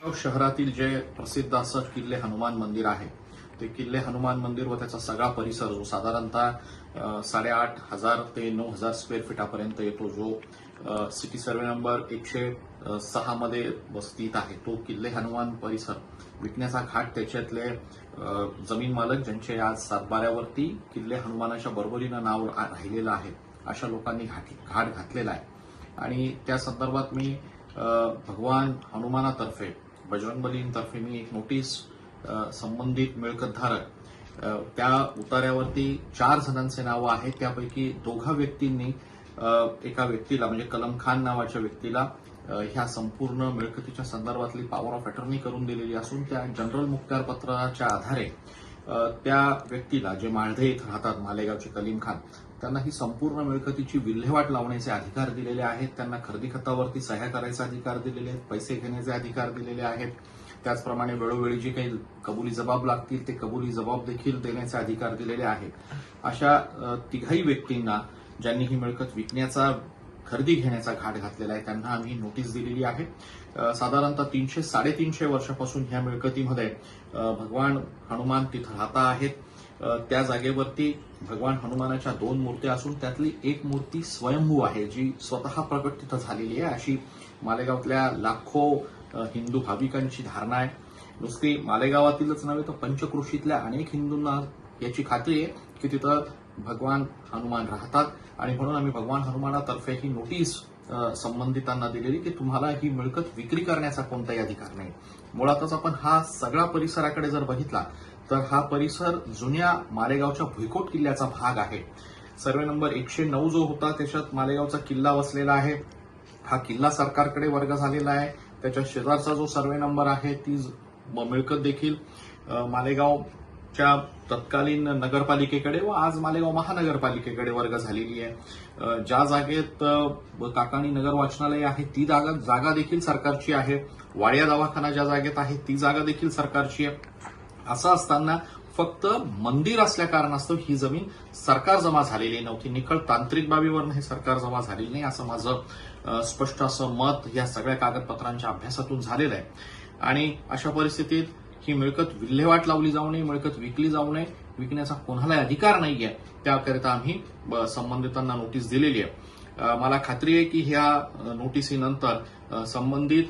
शहरातील जे प्रसिद्ध असं किल्ले हनुमान मंदिर आहे ते किल्ले हनुमान मंदिर व त्याचा सगळा परिसर जो साधारणतः साडेआठ हजार ते नऊ हजार स्क्वेअर फिटापर्यंत येतो जो सिटी सर्वे नंबर एकशे सहामध्ये सहा मध्ये स्थित आहे. तो किल्ले हनुमान परिसर विकण्याचा घाट त्याच्यातले जमीन मालक ज्यांचे आज सातबाऱ्यावरती किल्ले हनुमानाच्या बरोबरीनं नाव राहिलेलं आहे अशा लोकांनी घाट घाट घातलेला आहे. आणि त्या संदर्भात मी भगवान हनुमानातर्फे बजरंगबलींतर्फे मी एक नोटीस संबंधित मिळकतधारक त्या उतार्यावरती चार जणांचे नावं आहेत. त्यापैकी दोघा व्यक्तींनी एका व्यक्तीला म्हणजे कलम खान नावाच्या व्यक्तीला ह्या संपूर्ण मिळकतीच्या संदर्भातली पॉवर ऑफ अटर्नी करून दिलेली असून त्या जनरल मुक्तार पत्राच्या आधारे त्या व्यक्तीला जे माळधे इथं राहतात मालेगावचे कलीम खान त्यांना ही संपूर्ण मिळकतीची विल्हेवाट लावण्याचे अधिकार दिलेले आहेत. त्यांना खरेदी खतावरती सह्या करायचे अधिकार दिलेले आहेत पैसे घेण्याचे अधिकार दिलेले आहेत. त्याचप्रमाणे वेळोवेळी जे काही कबुली जबाब लागतील ते कबुली जबाब देखील देण्याचे अधिकार दिलेले आहेत. अशा तिघाही व्यक्तींना ज्यांनी ही मिळकत विकण्याचा खरेदी घेण्याचा घाट घातलेला आहे. त्यांना आम्ही नोटीस दिलेली आहे. साधारणतः तीनशे साडेतीनशे वर्षापासून ह्या मिळकतीमध्ये भगवान हनुमान तिथं राहता आहेत. त्या जागेवरती भगवान हनुमानाच्या दोन मूर्त्या असून त्यातली एक मूर्ती स्वयंभू आहे जी स्वतः प्रकट तिथं झालेली आहे. अशी मालेगावातल्या लाखो हिंदू भाविकांची धारणा आहे. नुसती मालेगावातीलच नव्हे तर पंचकृषीतल्या अनेक हिंदूंना याची खात्री आहे की तिथं भगवान हनुमान राहतात. आणि म्हणून आम्ही भगवान हनुमानातर्फे ही नोटीस संबंधितांना दिलेली की तुम्हाला ही मिळकत विक्री करण्याचा कोणताही अधिकार नाही. मुळातच आपण हा सगळा परिसराकडे जर बघितला तर हा परिसर जुन्या मालेगावच्या भुईकोट किल्ल्याचा भाग आहे. सर्वे नंबर एकशे नऊ जो होता त्याच्यात मालेगावचा किल्ला वसलेला आहे. हा किल्ला सरकारकडे वर्ग झालेला आहे. त्याच्या शेजारचा जो सर्वे नंबर आहे ती म- मिळकत देखील मालेगाव च्या तत्कालीन नगरपालिकेकडे व आज मालेगाव महानगरपालिकेकडे वर्ग झालेली आहे. ज्या जागेत काकाणी नगर वाचनालय आहे ती जागा जागा देखील सरकारची आहे. वाड्या दवाखाना ज्या जागेत आहे ती जागा देखील सरकारची आहे. असं असताना फक्त मंदिर असल्या कारणास्तव ही जमीन सरकार जमा झालेली नव्हती. निखळ तांत्रिक बाबीवरनं हे सरकार जमा झालेली नाही असं माझं स्पष्ट असं मत या सगळ्या कागदपत्रांच्या अभ्यासातून झालेलं आहे. आणि अशा परिस्थितीत ही मिळकत विल्हेवाट लावली जाऊ नये मिळकत विकली जाऊ नये विकण्याचा कोणालाही अधिकार नाही आहे. त्याकरिता आम्ही ब- संबंधितांना नोटीस दिलेली आहे. मला खात्री आहे की ह्या नोटिसीनंतर संबंधित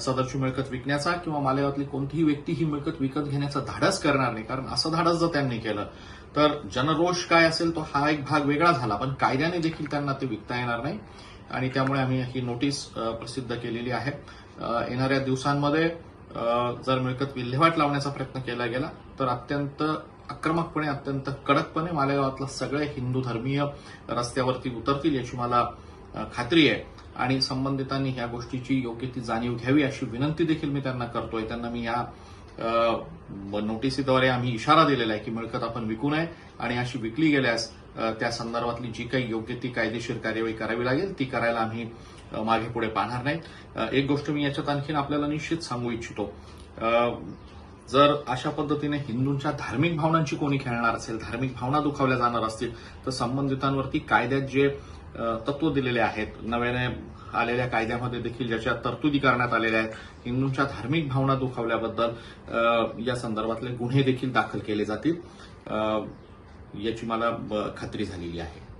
सदरची मिळकत विकण्याचा किंवा मालेगावातली कोणतीही व्यक्ती ही मिळकत विकत घेण्याचा धाडस करणार नाही कारण असं धाडस जर त्यांनी केलं तर जनरोष काय असेल तो हा एक भाग वेगळा झाला पण कायद्याने देखील त्यांना ते विकता येणार नाही. आणि त्यामुळे आम्ही ही नोटीस प्रसिद्ध केलेली आहे. येणाऱ्या दिवसांमध्ये जर मिळकत विल्हेवाट लावण्याचा प्रयत्न केला गेला तर अत्यंत आक्रमकपणे अत्यंत कडकपणे मालेगावातला सगळे हिंदू धर्मीय रस्त्यावरती उतरतील याची मला खात्री आहे. आणि संबंधितांनी ह्या गोष्टीची योग्य ती जाणीव घ्यावी अशी विनंती देखील मी त्यांना करतोय. त्यांना मी या नोटिसीद्वारे आम्ही इशारा दिलेला आहे की मिळकत आपण विकू नये. आणि अशी विकली गेल्यास त्या संदर्भातली जी काही योग्य ती कायदेशीर कार्यवाही करावी लागेल ती करायला आम्ही मागे पुढे पाहणार नाही. एक गोष्ट मी याच्यात आणखीन आपल्याला निश्चित सांगू इच्छितो. जर अशा पद्धतीने हिंदूंच्या धार्मिक भावनांची कोणी खेळणार असेल धार्मिक भावना दुखावल्या जाणार असतील तर संबंधितांवरती कायद्यात जे तत्व दिलेले आहेत नव्याने आलेल्या कायद्यामध्ये देखील ज्याच्या तरतुदी करण्यात आलेल्या आहेत हिंदूंच्या धार्मिक भावना दुखावल्याबद्दल या संदर्भातले गुन्हे देखील दाखल केले जातील. याची मला ब- खात्री झालेली आहे.